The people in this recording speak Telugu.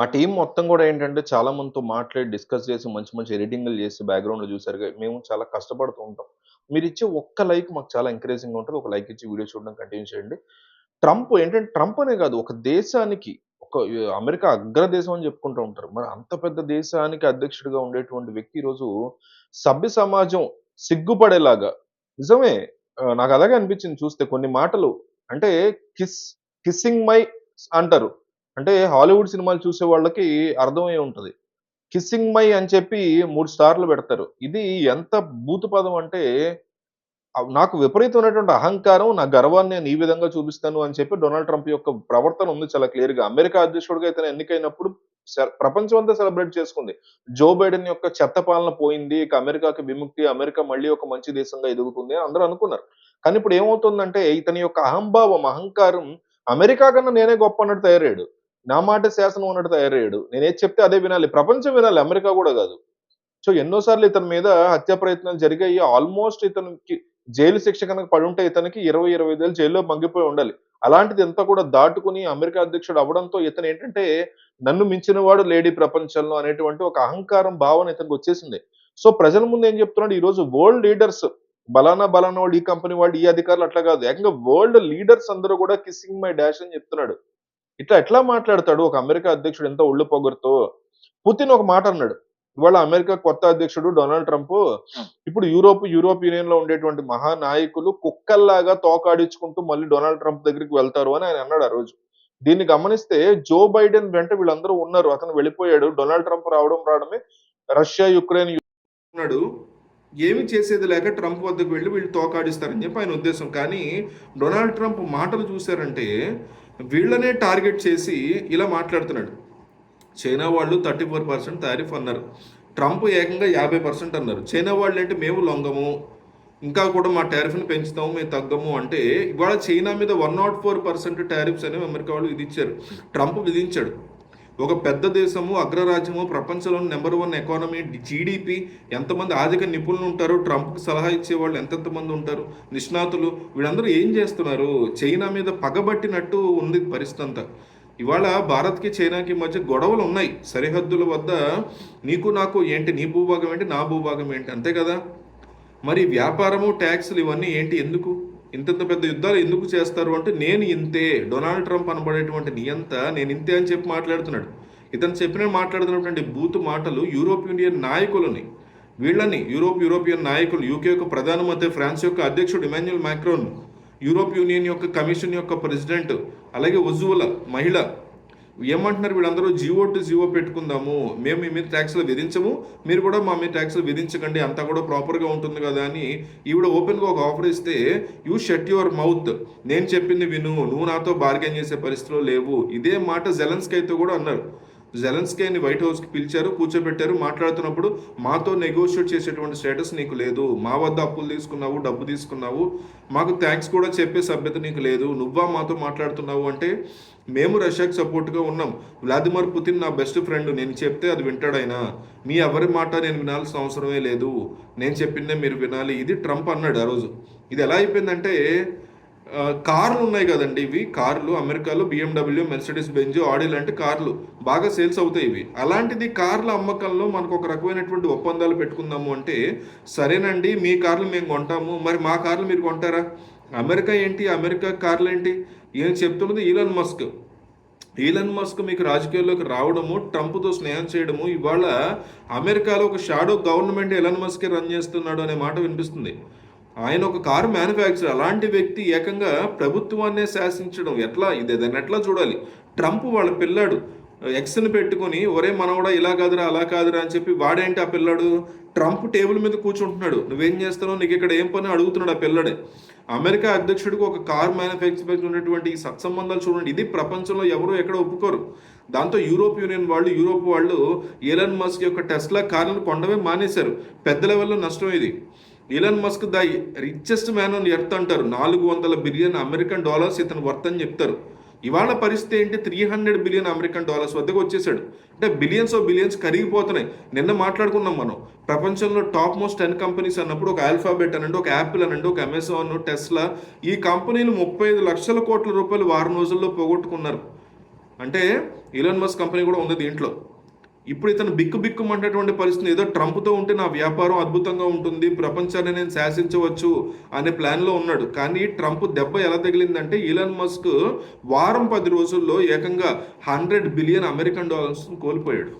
ఆ టీం మొత్తం కూడా ఏంటంటే చాలా మందితో మాట్లాడి, డిస్కస్ చేసి, మంచి మంచి ఎడిటింగ్లు చేసి బ్యాక్‌గ్రౌండ్‌లో చూసారుగా మేము చాలా కష్టపడుతూ ఉంటాం. మీరిచ్చే ఒక్క లైక్ మాకు చాలా ఎంకరేజింగ్ ఉంటుంది ఒక లైక్ ఇచ్చి వీడియో చూడడం కంటిన్యూ చేయండి. ట్రంప్ ఏంటంటే ట్రంప్ అనే కాదు ఒక దేశానికి ఒక అమెరికా అగ్రదేశం అని చెప్పుకుంటూ ఉంటారు. మరి అంత పెద్ద దేశానికి అధ్యక్షుడిగా ఉండేటువంటి వ్యక్తి ఈరోజు సభ్య సమాజం సిగ్గుపడేలాగా నిజమే నాకు అలాగే అనిపించింది చూస్తే కొన్ని మాటలు అంటే కిస్ కిస్సింగ్ మై అంటారు. అంటే హాలీవుడ్ సినిమాలు చూసే వాళ్ళకి అర్థమయ్యే ఉంటుంది కిస్సింగ్ మై అని చెప్పి మూడు స్టార్‌లు పెడతారు. ఇది ఎంత బూతు పదం అంటే నాకు విపరీతమైనటువంటి అహంకారం, నా గర్వాన్ని నేను ఈ విధంగా చూపిస్తాను అని చెప్పి డొనాల్డ్ ట్రంప్ యొక్క ప్రవర్తన ఉంది చాలా క్లియర్‌గా. అమెరికా అధ్యక్షుడిగా ఇతను ఎన్నికైనప్పుడు ప్రపంచం అంతా సెలబ్రేట్ చేసుకుంది. జో బైడెన్ యొక్క చెత్త పాలన పోయింది. ఇక అమెరికాకి విముక్తి, అమెరికా మళ్ళీ ఒక మంచి దేశంగా ఎదుగుతుంది అని అందరూ అనుకున్నారు. కానీ ఇప్పుడు ఏమవుతుందంటే ఇతని యొక్క అహంభావం, అహంకారం అమెరికా కన్నా నేనే గొప్ప అన్నట్టు తయారయ్యాడు. నా మాట శాసనం అన్నట్టు తయారయ్యాడు. నేనేది చెప్తే అదే వినాలి. ప్రపంచం వినాలి అమెరికా కూడా కాదు సో ఎన్నో సార్లు ఇతని మీద హత్య ప్రయత్నాలు జరిగాయి. ఆల్‌మోస్ట్ ఇతనికి జైలు శిక్ష పడి పడుంటే ఇతనికి ఇరవై ఇరవై ఐదు జైల్‌లో మంగిపోయి ఉండాలి. అలాంటిది ఎంత కూడా దాటుకుని అమెరికా అధ్యక్షుడు అవ్వడంతో ఇతనేంటంటే నన్ను మించిన వాడు లేడీ ప్రపంచంలో అనేటువంటి ఒక అహంకారం భావన ఇతనికి వచ్చేసింది. సో ప్రజల ముందు ఏం చెప్తున్నాడు ఈరోజు వరల్డ్ లీడర్స్ బలానా బలానా వాళ్ళు ఈ కంపెనీ వాళ్ళు, ఈ అధికారులు అట్లా కాదు. ఏకంగా వరల్డ్ లీడర్స్ అందరూ కూడా కిస్సింగ్ మై డాష్ అని చెప్తున్నాడు. ఇట్లా ఎట్లా మాట్లాడతాడు ఒక అమెరికా అధ్యక్షుడు ఎంత ఒళ్ళు పొగరుతో. పుతిన్ ఒక మాట అన్నాడు. ఇవాళ అమెరికా కొత్త అధ్యక్షుడు డొనాల్డ్ ట్రంప్ ఇప్పుడు యూరోప్, యూరోప్ యూనియన్లో ఉండేటువంటి మహానాయకులు కుక్కల్లాగా తోకాడించుకుంటూ మళ్ళీ డొనాల్డ్ ట్రంప్ దగ్గరికి వెళ్తారు అని ఆయన అన్నాడు ఆ రోజు. దీన్ని గమనిస్తే జో బైడెన్ వెంట వీళ్ళందరూ ఉన్నారు. అతను వెళ్ళిపోయాడు. డొనాల్డ్ ట్రంప్ రావడం రావడమే రష్యా, యుక్రెయిన్ ఉన్నాడు. ఏమి చేసేది లేక ట్రంప్ వద్దకు వెళ్ళి వీళ్ళు తోకాడిస్తారని చెప్పి ఆయన ఉద్దేశం. కానీ డొనాల్డ్ ట్రంప్ మాటలు చూశారంటే వీళ్ళనే టార్గెట్ చేసి ఇలా మాట్లాడుతున్నాడు. చైనా వాళ్ళు 34% టారిఫ్ అన్నారు. ట్రంప్ ఏకంగా 50% అన్నారు. చైనా వాళ్ళేంటి మేము లొంగము. ఇంకా కూడా మా టారిఫ్‌ని పెంచుతాము, మేము తగ్గము అంటే ఇవాళ చైనా మీద 104% టారిఫ్స్ అనేవి అమెరికా వాళ్ళు విధించారు. ట్రంప్ విధించాడు. ఒక పెద్ద దేశము, అగ్రరాజ్యము, ప్రపంచంలోని నెంబర్ వన్ ఎకానమీ, జీడీపీ ఎంతమంది ఆర్థిక నిపుణులు ఉంటారు, ట్రంప్‌కి సలహా ఇచ్చేవాళ్ళు ఎంతెంత మంది ఉంటారు, నిష్ణాతులు వీళ్ళందరూ ఏం చేస్తున్నారు? చైనా మీద పగబట్టినట్టు ఉంది పరిస్థితి అంతా. ఇవాళ భారత్‌కి, చైనాకి మధ్య గొడవలు ఉన్నాయి. సరిహద్దుల వద్ద నీకు నాకు ఏంటి నీ భూభాగం ఏంటి, నా భూభాగం ఏంటి అంతే కదా! మరి వ్యాపారము, ట్యాక్స్లు ఇవన్నీ ఏంటి ఎందుకు? ఇంతంత పెద్ద యుద్ధాలు ఎందుకు చేస్తారు అంటే నేను ఇంతే డొనాల్డ్ ట్రంప్ అనబడేటువంటి నియంత నేను ఇంతే అని చెప్పి మాట్లాడుతున్నాడు. ఇతను చెప్పిన మాట్లాడుతున్నటువంటి బూత్ మాటలు యూరోప్ యూనియన్ నాయకులని వీళ్ళని యూరోప్ యూరోపియన్ నాయకులు యూకే యొక్క ప్రధానమంత్రి, ఫ్రాన్స్ యొక్క అధ్యక్షుడు ఇమాన్యుల్ మ్యాక్రోన్ యూరోప్ యూనియన్ యొక్క కమిషన్ యొక్క ప్రెసిడెంట్, అలాగే ఉజ్వల మహిళ ఏమంటున్నారు వీళ్ళందరూ జీవో టు జీవో పెట్టుకుందాము. మేము మీ మీద ట్యాక్స్లు విధించము. మీరు కూడా మా మీద ట్యాక్స్లు విధించకండి. అంతా కూడా ప్రాపర్‌గా ఉంటుంది కదా అని ఈవిడ ఓపెన్‌గా ఒక ఆఫర్ ఇస్తే యూ షట్ యువర్ మౌత్. నేను చెప్పింది విను. నువ్వు నాతో బార్గెన్ చేసే పరిస్థితిలో లేవు. ఇదే మాట జెలెన్స్కీతో కూడా అన్నారు. జెలెన్స్కీని వైట్ హౌస్‌కి పిలిచారు, కూర్చోబెట్టారు. మాట్లాడుతున్నప్పుడు మాతో నెగోషియేట్ చేసేటువంటి స్టేటస్ నీకు లేదు. మా వద్ద అప్పులు తీసుకున్నావు, డబ్బు తీసుకున్నావు. మాకు థ్యాంక్స్ కూడా చెప్పే సభ్యత నీకు లేదు. నువ్వా మాతో మాట్లాడుతున్నావు అంటే మేము రష్యాకి సపోర్ట్‌గా ఉన్నాం. వ్లాదిమిర్ పుతిన్ నా బెస్ట్ ఫ్రెండ్. నేను చెప్తే అది వింటాడైనా మీ ఎవరి మాట నేను వినాల్సిన అవసరమే లేదు. నేను చెప్పిందే మీరు వినాలి. ఇది ట్రంప్ అన్నాడు ఆ రోజు. ఇది ఎలా అయిపోయిందంటే కార్లు ఉన్నాయి కదండి ఇవి కార్లు అమెరికాలో బీఎండబ్ల్యూ, మెర్సిడీస్ బెంజ్, ఆడి లాంటి కార్లు బాగా సేల్స్ అవుతాయి ఇవి. అలాంటిది కార్ల అమ్మకంలో మనకు ఒక రకమైనటువంటి ఒప్పందాలు పెట్టుకుందాము అంటే సరేనండి మీ కార్లు మేము కొంటాము. మరి మా కార్లు మీరు కొంటారా? అమెరికా ఏంటి? అమెరికా కార్లు ఏంటి ఏం చెప్తున్నది ఈలన్ మస్క్. ఈలన్ మస్క్ మీకు రాజకీయాల్లోకి రావడము, ట్రంప్‌తో స్నేహం చేయడము ఇవాళ అమెరికాలో ఒక షాడో గవర్నమెంట్ ఎలన్ మస్కే రన్ చేస్తున్నాడు అనే మాట వినిపిస్తుంది. ఆయన ఒక కారు మ్యానుఫ్యాక్చర్ అలాంటి వ్యక్తి ఏకంగా ప్రభుత్వాన్నే శాసించడం ఎట్లా? ఇది దాన్ని ఎట్లా చూడాలి? ట్రంప్ వాళ్ళ పిల్లాడు ఎక్స్‌ని పెట్టుకొని ఒరే మనవడా ఇలా కాదురా, అలా కాదురా అని చెప్పి వాడేంటి ఆ పిల్లాడు ట్రంప్ టేబుల్ మీద కూర్చుంటున్నాడు. నువ్వేం చేస్తావు నీకు ఇక్కడ ఏం పని అడుగుతున్నాడు ఆ పిల్లాడే. అమెరికా అధ్యక్షుడికి ఒక కార్ మ్యానుఫ్యాక్చర్ ఉన్నటువంటి ఈ సత్సంబంధాలు చూడండి. ఇది ప్రపంచంలో ఎవరు ఎక్కడ ఒప్పుకోరు. దాంతో యూరోప్ యూనియన్ వాళ్ళు, యూరోప్ వాళ్ళు ఏలన్ మస్క్ యొక్క టెస్లా కార్లను కొండవే మానేశారు. పెద్ద లెవెల్‌లో నష్టం ఇది. నీలన్ Musk the richest man on earth అంటారు. 400 బిలియన్ అమెరికన్ డాలర్స్ ఇతని వర్త్ అని చెప్తారు. ఇవాళ పరిస్థితి ఏంటి? 300 బిలియన్ అమెరికన్ డాలర్స్ వద్దకు వచ్చేసాడు. అంటే బిలియన్స్ ఆఫ్ బిలియన్స్ కరిగిపోతున్నాయి. నిన్న మాట్లాడుకున్నాం మనం. ప్రపంచంలో టాప్ మోస్ట్ 10 కంపెనీస్ అన్నప్పుడు ఒక ఆల్ఫాబెట్ అనండి, ఒక యాపిల్ అనండి, ఒక అమెజాన్, టెస్లా ఈ కంపెనీలు 35 లక్షల కోట్ల రూపాయలు వారం రోజుల్లో పోగొట్టుకున్నారు. అంటే ఇలాన్ మస్క్ కంపెనీ కూడా ఉంది దీంట్లో ఇప్పుడు ఇతను బిక్కు బిక్కుమంటేటువంటి పరిస్థితి ఏదో ట్రంప్తో ఉంటే నా వ్యాపారం అద్భుతంగా ఉంటుంది. ప్రపంచాన్ని నేను శాసించవచ్చు అనే ప్లాన్లో ఉన్నాడు. కానీ ట్రంప్ దెబ్బ ఎలా తగిలిందంటే ఈలన్ మస్క్ వారం పది రోజుల్లో ఏకంగా హండ్రెడ్ బిలియన్ అమెరికన్ డాలర్స్ కోల్పోయాడు.